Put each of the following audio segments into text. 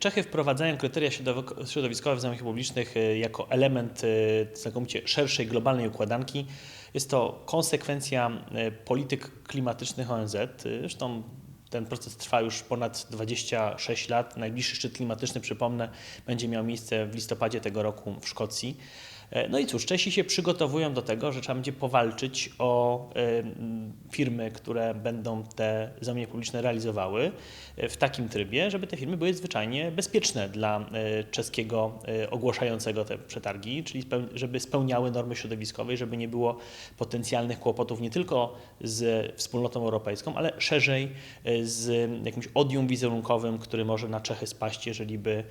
Czechy wprowadzają kryteria środowi- środowiskowe w zamówieniach publicznych y, jako element y, znakomicie szerszej globalnej układanki. Jest to konsekwencja y, polityk klimatycznych ONZ. Zresztą ten proces trwa już ponad 26 lat. Najbliższy szczyt klimatyczny, przypomnę, będzie miał miejsce w listopadzie tego roku w Szkocji. E, No i cóż, Czesi się przygotowują do tego, że trzeba będzie powalczyć o e, firmy, które będą te zamówienia publiczne realizowały e, w takim trybie, żeby te firmy były zwyczajnie bezpieczne dla czeskiego ogłaszającego te przetargi, czyli żeby spełniały normy środowiskowe, żeby nie było potencjalnych kłopotów nie tylko z wspólnotą europejską, ale szerzej z jakimś odium wizerunkowym, który może na Czechy spaść, jeżeli by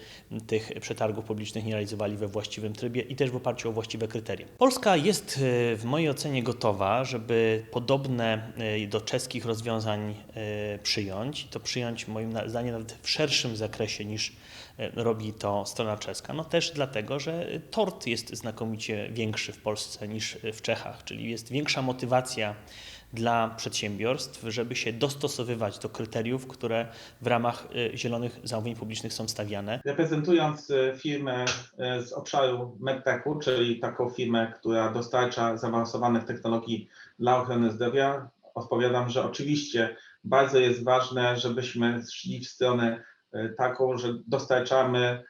tych przetargów publicznych nie realizowali we właściwym trybie i też w oparciu o właściwe kryteria. Polska jest e, w mojej ocenie gotowa, żeby podobne e, do czeskich rozwiązań e, przyjąć. To przyjąć moim zdaniem nawet w szerszym zakresie niż robi to strona czeska. No też dlatego, że tort jest znakomicie większy w Polsce niż w Czechach, czyli jest większa motywacja dla przedsiębiorstw, żeby się dostosowywać do kryteriów, które w ramach e, zielonych zamówień publicznych są stawiane. Reprezentując e, firmę e, z obszaru medtechu, czyli taką firmę, która dostarcza zaawansowanych technologii dla ochrony zdrowia, odpowiadam, że oczywiście bardzo jest ważne, żebyśmy szli w stronę taką, że dostarczamy,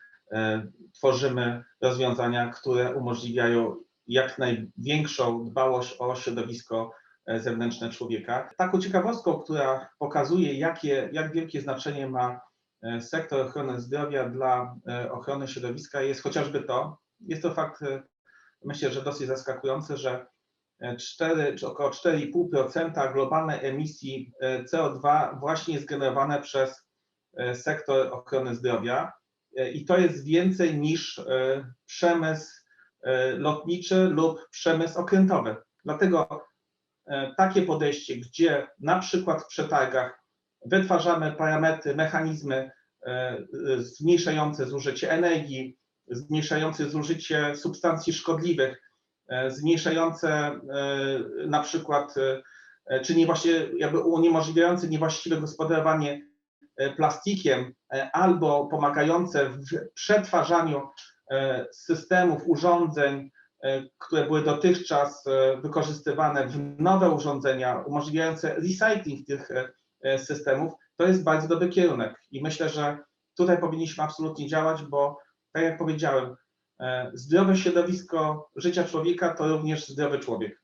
tworzymy rozwiązania, które umożliwiają jak największą dbałość o środowisko zewnętrzne człowieka. Taką ciekawostką, która pokazuje, jakie, jak wielkie znaczenie ma e, sektor ochrony zdrowia dla e, ochrony środowiska jest chociażby to, jest to fakt, e, myślę, że dosyć zaskakujący, że e, 4, czy około 4,5% globalnej emisji e, CO2 właśnie jest generowane przez e, sektor ochrony zdrowia E, i to jest więcej niż e, przemysł e, lotniczy lub przemysł okrętowy. Dlatego e, takie podejście, gdzie na przykład w przetargach wytwarzamy parametry, mechanizmy e, zmniejszające zużycie energii, zmniejszające zużycie substancji szkodliwych, e, zmniejszające e, na przykład, e, czy nie właśnie, jakby uniemożliwiające niewłaściwe gospodarowanie e, plastikiem, e, albo pomagające w przetwarzaniu e, systemów, urządzeń, e, które były dotychczas e, wykorzystywane w nowe urządzenia, umożliwiające recycling tych e, e, systemów, to jest bardzo dobry kierunek. I myślę, że tutaj powinniśmy absolutnie działać, bo tak jak powiedziałem, e, zdrowe środowisko życia człowieka to również zdrowy człowiek.